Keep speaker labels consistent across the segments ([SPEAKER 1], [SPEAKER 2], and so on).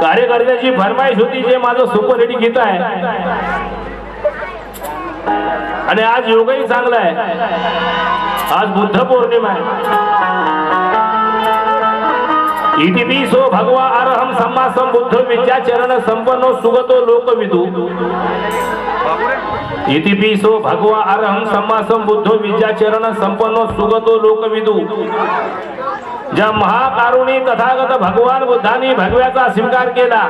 [SPEAKER 1] कार्यकर्त्याची फरमाईश होती जे माझं सुपर गीत आहे. आणि आज योगही चांगला आहे. आज बुद्ध पौर्णिमा आहे. इटिपी सो भगवा अरहम सम्मा संबुद्ध विद्या चरण संपन्नो सुगतो लोकविदू इतिपिसो भगवा अरहम सम्मा संबुद्धो विद्याचरण संपन्नो सुगतो लोकविदू ज्या महाकारुणी तथागत भगवान बुद्धांनी भगव्याचा स्वीकार केला.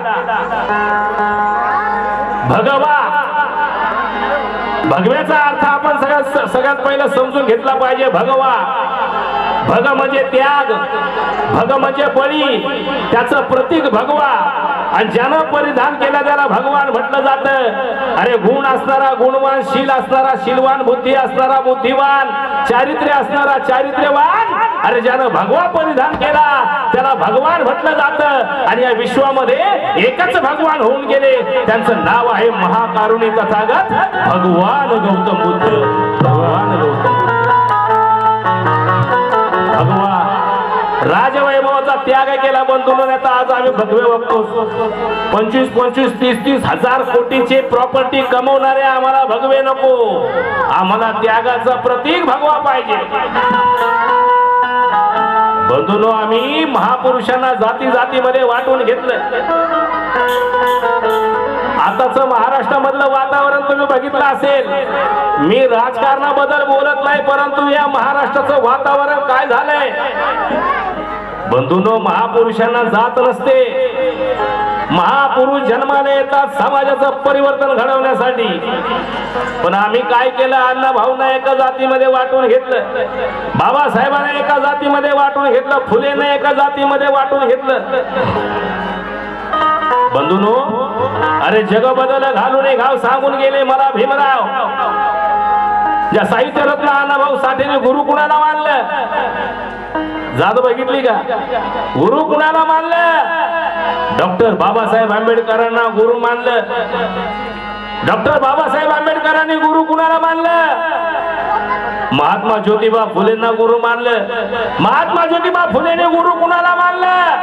[SPEAKER 1] भगवा. भगव्याचा अर्थ आपण सगळ्यात सगळ्यात पहिलं समजून घेतला पाहिजे भगवा. भग म्हणजे त्याग. भग म्हणजे बळी. त्याचं प्रतीक भगवा. आणि ज्यानं परिधान केलं त्याला भगवान म्हटलं जात. अरे गुण असणारा गुणवान शील असणारा शीलवान बुद्धी असणारा बुद्धिवान चारित्र्य असणारा चारित्र्यवान अरे ज्यानं भगवा परिधान केला त्याला भगवान म्हटलं जात. आणि या विश्वामध्ये एकच भगवान होऊन गेले. त्यांचं नाव आहे महाकारुणी तथागत भगवान गौतम बुद्ध. भगवान गौतम भगवान भगवा राजवैभवाचा त्याग केला बंधून आता आज आम्ही भगवे बघतो. पंचवीस पंचवीस तीस तीस हजार कोटीची प्रॉपर्टी कमवणारे आम्हाला भगवे नको. आम्हाला त्यागाचं प्रतीक भगवा पाहिजे. बंधूनो आम्ही महापुरुषांना जाती जातीमध्ये वाटून घेतलं आताच महाराष्ट्रामधलं वातावरण तुम्ही बघितलं असेल. मी राजकारणाबद्दल बोलत नाही परंतु या महाराष्ट्राचं वातावरण काय झालंय? बंधूनो महापुरुषांना जात नसते. महापुरुष जन्माला येतात समाजाचं परिवर्तन घडवण्यासाठी. पण आम्ही काय केलं? अण्णा भाऊना एका जातीमध्ये वाटून घेतलं. बाबासाहेबांना एका जातीमध्ये वाटून घेतलं. फुलेने एका जातीमध्ये वाटून घेतलं. बंधूनो अरे जग बदल घालून घाव सांगून गेले मला भीमराव. ज्या साहित्य रत्न अण्णाभाऊ साठेने गुरु कुणाला मानलं? जात बघितली का? गुरु कुणाला मानलं? डॉक्टर बाबासाहेब आंबेडकरांना गुरु मानलं. डॉक्टर बाबासाहेब आंबेडकरांनी गुरु कुणाला मानलं? महात्मा ज्योतिबा फुलेंना गुरु मानलं. महात्मा ज्योतिबा फुलेने गुरु कुणाला मानलं?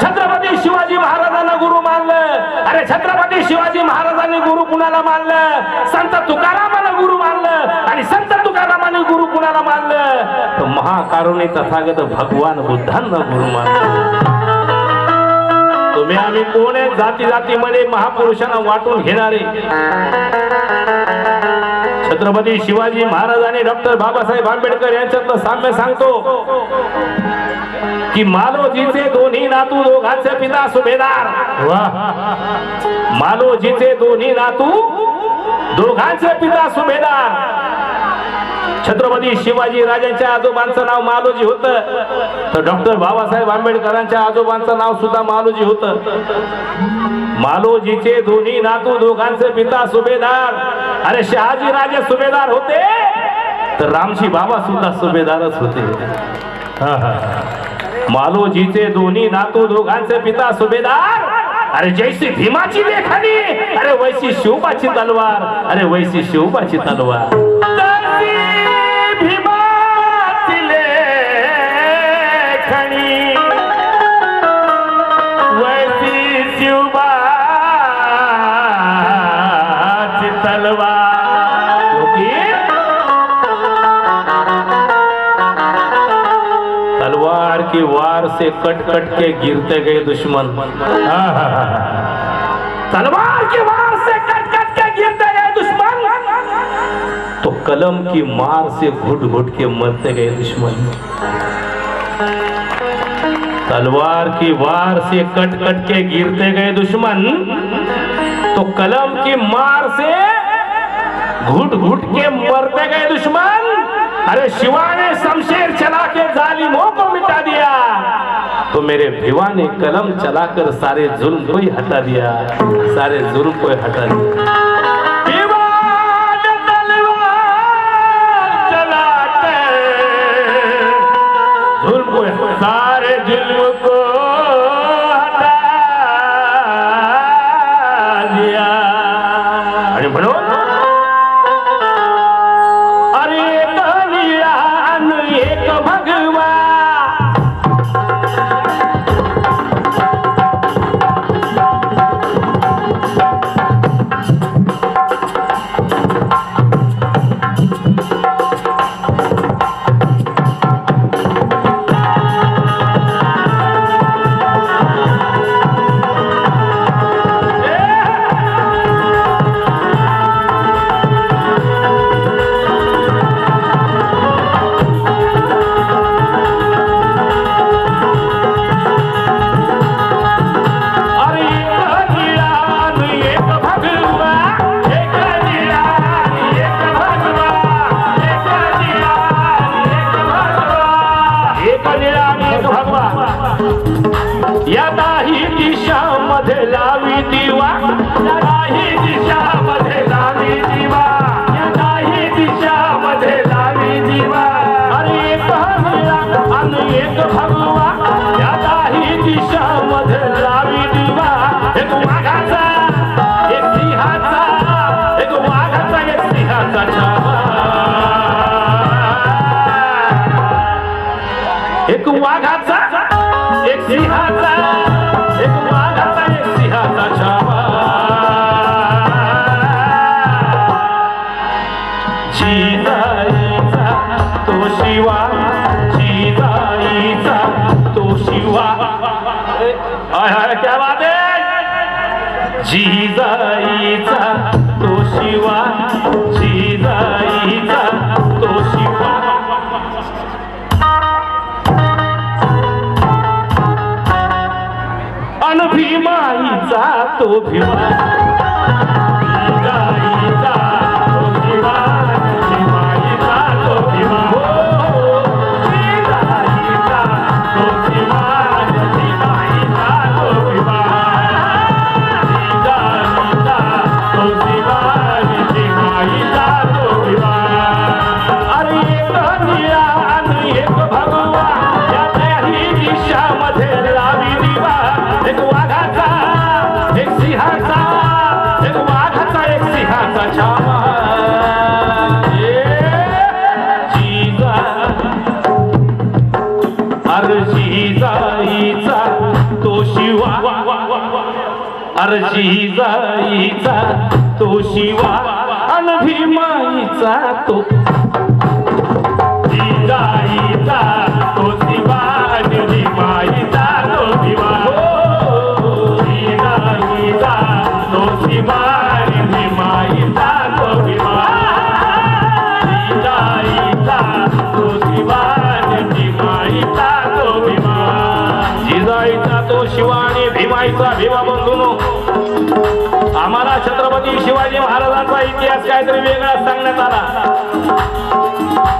[SPEAKER 1] छत्रपती शिवाजी महाराजांना गुरु मानलं. अरे छत्रपती शिवाजी महाराजांनी गुरु कुणाला मानलं? संत तुकारामाला गुरु मानलं. आणि संत तुकारामाने गुरु कुणाला मानलं? तर महाकारुणी तथागत भगवान बुद्धांना गुरु मानलं. तुम्ही आम्ही कोण आहे? जाती जातीमध्ये महापुरुषांना वाटून घेणारे. छत्रपती शिवाजी महाराज आणि डॉक्टर बाबासाहेब आंबेडकर यांच्यातलं साम्य सांगतो की मालोजीचे दोन्ही नातू दोघांचे पिता सुभेदार. मालोजीचे दोन्ही नातू दोघांचे पिता सुभेदार. छत्रपती शिवाजी राजांच्या आजोबांचं नाव मालोजी होतं. तर डॉक्टर बाबासाहेब आंबेडकरांच्या आजोबांचं नाव सुद्धा मालोजी होतं. मालोजीचे दोन्ही नातू दोघांचे पिता सुभेदार. अरे शहाजी राजे सुभेदार होते. तर रामजी बाबा सुद्धा सुभेदारच होते. हा, हा. मालोजीचे दोन्ही नातू दोघांचे पिता सुभेदार. अरे जैसी भीमाची लेखणी अरे वैसी शिवबाची तलवार. अरे वैसी शिवबाची तलवार. तलवार तलवार की वार से कट कट के गिरते गए दुश्मन। तलवार की वार से कट कट के गिरते गए दुश्मन। तो कलम की मार से घुट घुट के मरते गए दुश्मन। तलवार की वार से कट कट के गिरते गए दुश्मन। तो कलम की मार से घुट घुट के मरते गए दुश्मन। अरे शिवा ने शमशेर चला के जालिमों को मिटा दिया। तो मेरे भिवा ने कलम चलाकर सारे जुल्म को ही हटा दिया। सारे जुल्म को ही हटा दिया। एक वाघाचा एक सिंहाचा एक वाघाचा एक सिंहाचा छावा जिजाईचा तो शिवा. जिजाईचा तो शिवा. हाय हाय क्या बात है जिजाईचा आईचा तो भीमा. अरे जिजाईचा तो शिवा अन भीमाईचा तो. तो शिवा आणि भीमाईचा तो शिवा. जिजाईचा तो शिवा आणि भीमाईचा तो शिवा. जिजाईचा तो शिवा आणि भीमाईचा तो भीमा जिजाईचा तो शिवा आणि भीमाईचा भीमा छत्रपती शिवाजी महाराजांचा इतिहास काहीतरी वेगळा सांगण्यात आला.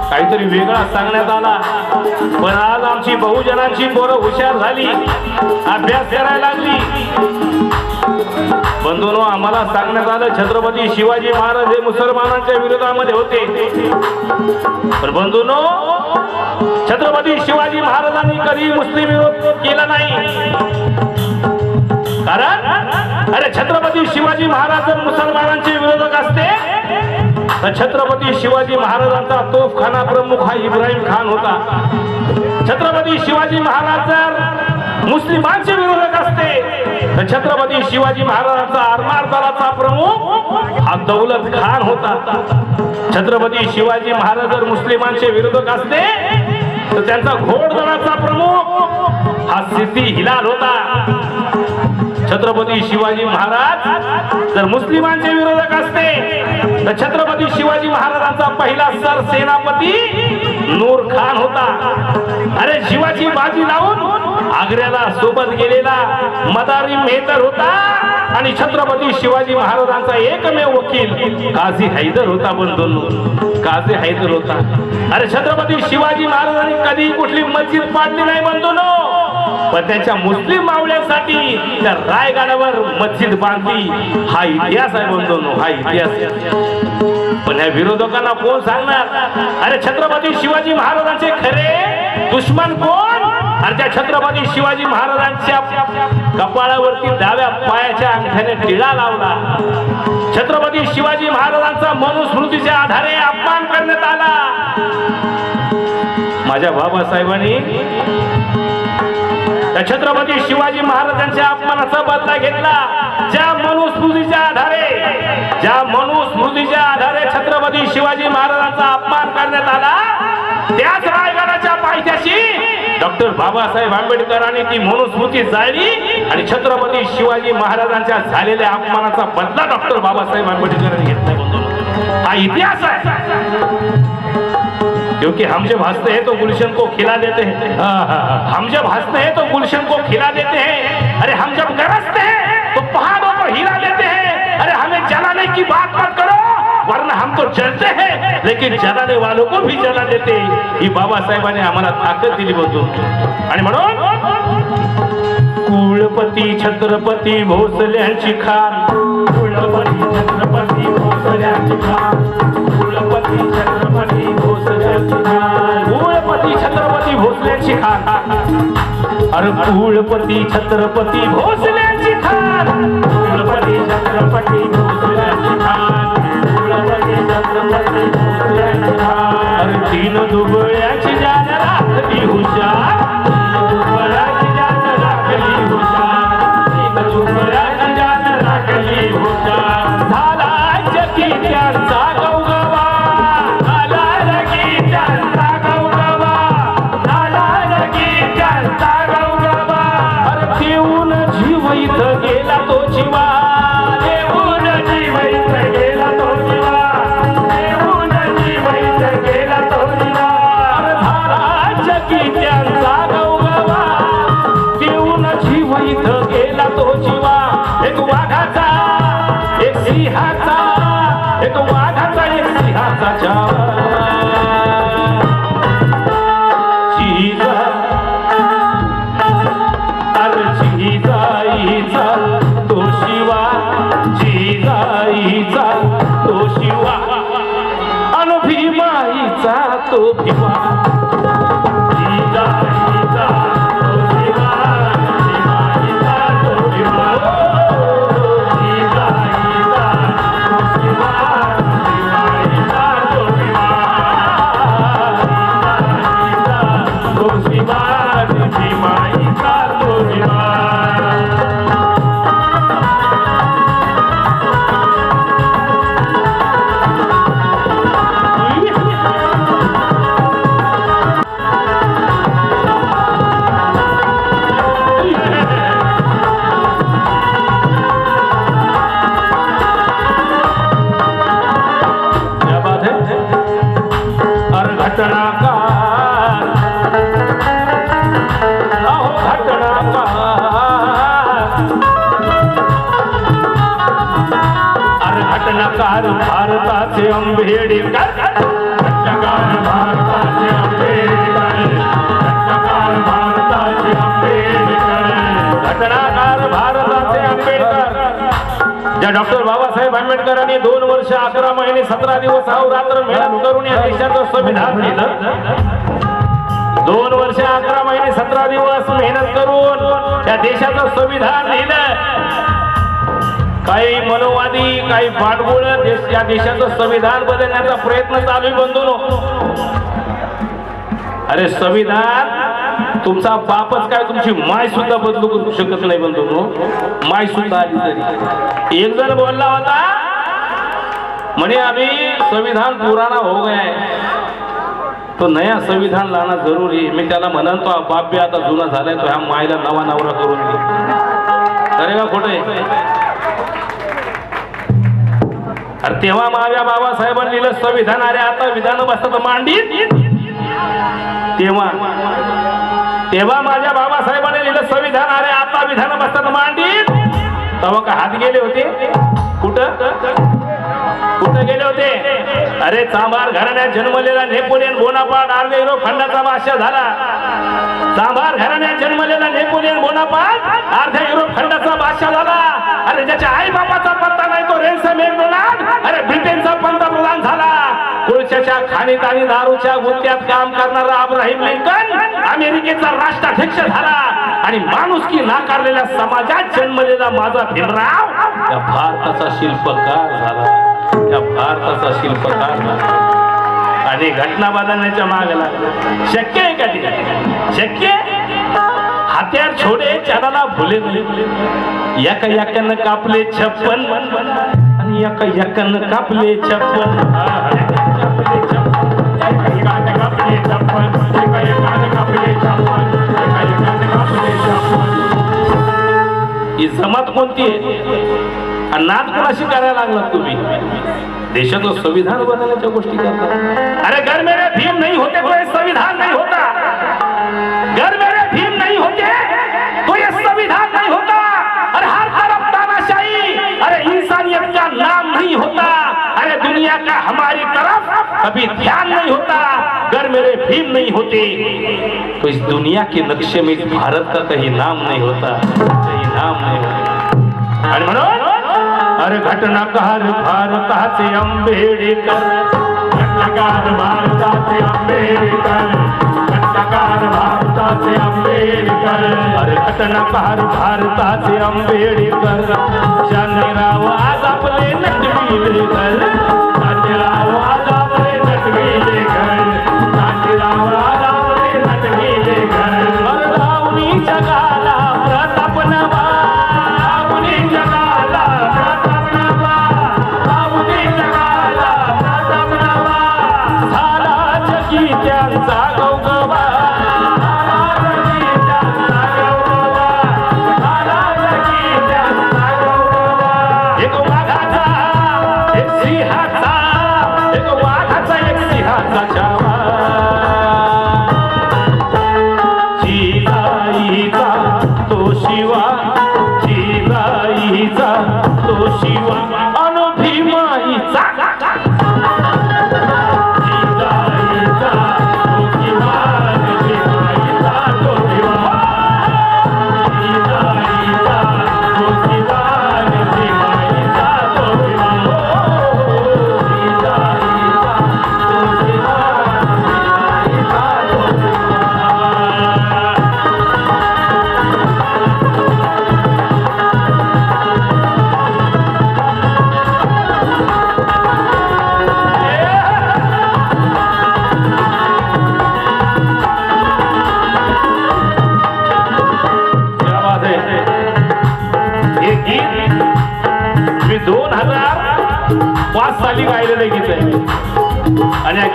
[SPEAKER 1] काहीतरी वेगळा सांगण्यात आला. पण आज आमची बहुजनांची पोरं हुशार झाली अभ्यास करायला लागली. बंधूनो आम्हाला सांगण्यात आलं छत्रपती शिवाजी महाराज हे मुसलमानांच्या विरोधामध्ये होते. पण बंधूनो छत्रपती शिवाजी महाराजांनी कधी मुस्लिम विरोध केला नाही? कारण अरे छत्रपती शिवाजी महाराज मुसलमानांचे विरोधक असते तर छत्रपती शिवाजी महाराजांचा तोफखाना प्रमुख हा इब्राहिम खान होता. छत्रपती शिवाजी महाराज जर मुस्लिमांचे विरोधक असते तर छत्रपती शिवाजी महाराजांचा आरमार दलाचा प्रमुख हा दौलत खान होता. छत्रपती शिवाजी महाराज जर मुस्लिमांचे विरोधक असते तर त्यांचा घोडदळाचा प्रमुख हा सिद्धी हिलाल होता. छत्रपती शिवाजी महाराज जर मुस्लिमांचे विरोधक असते तर छत्रपती शिवाजी महाराजांचा पहिला सर सेनापती नूर खान होता. अरे शिवाजी बाजी लावून आग्र्याला सोबत गेलेला मदारी मेहतर होता. आणि छत्रपती शिवाजी महाराजांचा एकमेव वकील काझी हैदर होता बंधूंनो काझी हैदर होता. अरे छत्रपती शिवाजी महाराजांनी कधी कुठली मस्जिद पाडली नाही बंधूंनो पण त्यांच्या मुस्लिम मावळ्यासाठी त्या रायगडावर मस्जिद बांधली. हा इतिहास आहे बंधूंनो हा इतिहास पण या विरोधकांना कोण सांगणार? अरे छत्रपती शिवाजी महाराजांचे खरे दुश्मन कोण? आणि त्या छत्रपती शिवाजी महाराजांच्या कपाळावरती डाव्या पायाच्या अंगठ्याने टिळा लावला. छत्रपती शिवाजी महाराजांचा मनुस्मृतीच्या आधारे अपमान करण्यात आला. माझ्या बाबासाहेबांनी त्या छत्रपती शिवाजी महाराजांच्या अपमानाचा बदला घेतला. ज्या मनुस्मृतीच्या आधारे ज्या मनुस्मृतीच्या आधारे छत्रपती शिवाजी महाराजांचा अपमान करण्यात आला त्याच रायगडाच्या पायथ्याशी डॉक्टर बाबासाहेब आंबेडकरांनी ती मनुस्मृती जाळली आणि छत्रपती शिवाजी महाराजांच्या झालेल्या अपमानाचा बदला डॉक्टर बाबासाहेब आंबेडकरांनी घेतला हा इतिहास आहे. क्योंकि हम जब हंसते हैं तो गुलशन को खिला देते हैं। हम जब हंसते हैं तो गुलशन को खिला देते हैं। अरे हम जब गरजते हैं हम तो चलते हैं लेकिन जलाने वालों को भी जला देते हैं। ही बाबासाहेबांनी आम्हाला ताकद दिली होतो आणि म्हणून कुळपती छत्रपती भोसल्यांची खान कुळपती छत्रपती भोसल्यांची खान कुळपती छत्रपती भोसल्यांची खान कुळपती छत्रपती भोसल्यांची खान अरे कुळपती छत्रपती भोसल्यांची खान कुळपती छत्रपती भोसल्यांची तीन दुबळ्याची जान हुशार. भीमाईचा त्या डॉक्टर बाबासाहेब आंबेडकरांनी दोन वर्ष अकरा महिने सतरा दिवस रात्र मेहनत करून या देशाचं संविधान लिहिलं दोन वर्ष अकरा महिने सतरा दिवस मेहनत करून त्या देशाचं संविधान लिहिलं काही मनोवादी काही पाठबोळ देश या देशाचं संविधान बदलण्याचा प्रयत्न चालू आहे अरे संविधान तुमचा बापच काय तुमची माय सुद्धा बदलू करू शकत नाही बंधू. माय सुद्धा आली तरी. एक जण बोलला होता म्हणे अभी संविधान पुराना हो गया है. तो नया संविधान लाना जरुरी मी त्याला म्हणन तो बाप बी आता जुना झालाय तो ह्या मायला नवा नवरा करून दे. अरे का खोटे आहे. अरे तेव्हा माझ्या बाबासाहेबांनी लिहिलं संविधान अरे आता विधान बसतात मांडी तेव्हा तेव्हा माझ्या बाबासाहेबांनी लिहिलं संविधान अरे आता विधान बसतात मांडीत. तेव्हा का हात गेले होते? कुठं? कुठं गेले होते? अरे चांभार घराण्यात जन्मलेला नेपोलियन बोनापार्ट अर्धे युरोप खंडाचा बादशाह झाला. चांभार घराण्यात जन्मलेला नेपोलियन बोनापार्ट अर्ध्या युरोप खंडाचा बादशाह झाला. अरे ज्याच्या आई बापाचा पत्ता नाही तो रेन्स मॅकडोनाल्ड अरे ब्रिटनचा पंतप्रधान झाला. कोळशाच्या खाणीत आणि दारूच्या गुत्त्यात काम करणारा अब्राहिम लिंकन अमेरिकेचा राष्ट्राध्यक्ष झाला. आणि माणुसकी नाकारलेल्या समाजात जन्मलेला माझा भीमराव या भारताचा शिल्पकार झाला. या भारताचा शिल्पकार झाला. आणि घटना बदलण्याच्या मागे लागला. शक्य आहे का ते? शक्य हात्यार छोडे चराला भुले एका एकानं कापले छप्पन. आणि एका एकानं कापले छप्पन. ही जमात कोणती आहे? नाच नाद कोणाशी करायला लागलात तुम्ही? देशाचं संविधान बनवण्याच्या गोष्टी करता अरे घर मेरे भीम नाही होते तो संविधान नाही होता. घर मेरे भीम नाही होते तो ये संविधान नहीं होता. अरे हर तरफ तानाशाही. अरे इंसानियत का नाम नहीं होता. अरे दुनिया का हमारी तरफ अभी ध्यान नहीं होता। अगर मेरे भीम नहीं होते। तो इस दुनिया के नक्शे में भारत का कहीं नाम नहीं होता। कहीं नाम नहीं होता। अरे मनो। अरे घटनाकार भारताचे आंबेडकर। घटनाकार भारताचे आंबेडकर। घटनाकार भारताचे आंबेडकर। अरे घटनाकार भारताचे आंबेडकर। शांतीराव आज आपले नटविले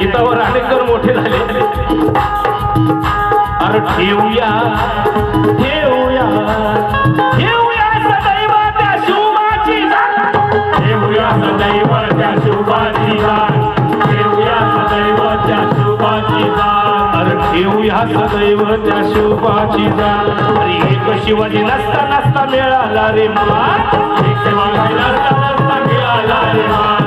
[SPEAKER 1] गीतावर अनेक जण मोठे झाले. अरे ठेवूया ठेवूया ठेवूया सदैव त्या शिवबाची ठेवूया सदैव त्या शिवबाची ठेवूया सदैव त्या शिवबाची अरे ठेवूया सदैव त्या शिवबाची अरे एक शिवाजी नसता नसता मिळाला रे मला एक शिवाजी नसता नसता मिळाला रे मला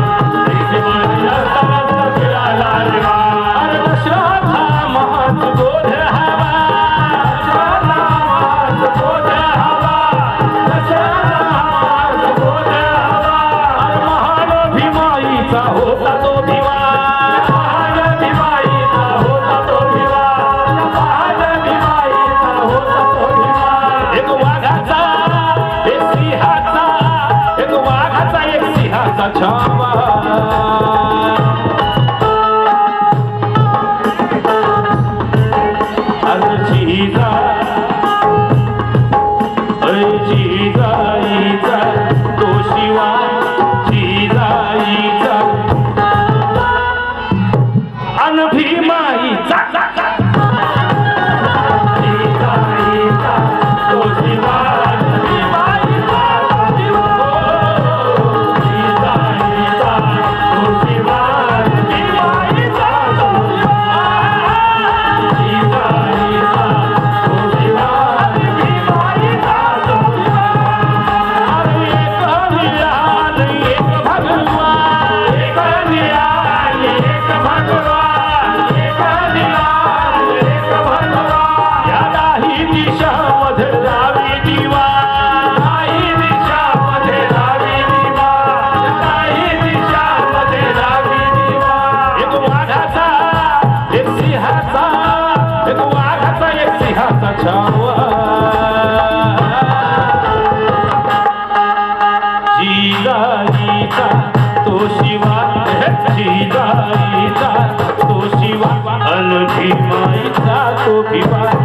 [SPEAKER 1] जिजाईचा तो शिवा अन भीमाईचा तो भिवा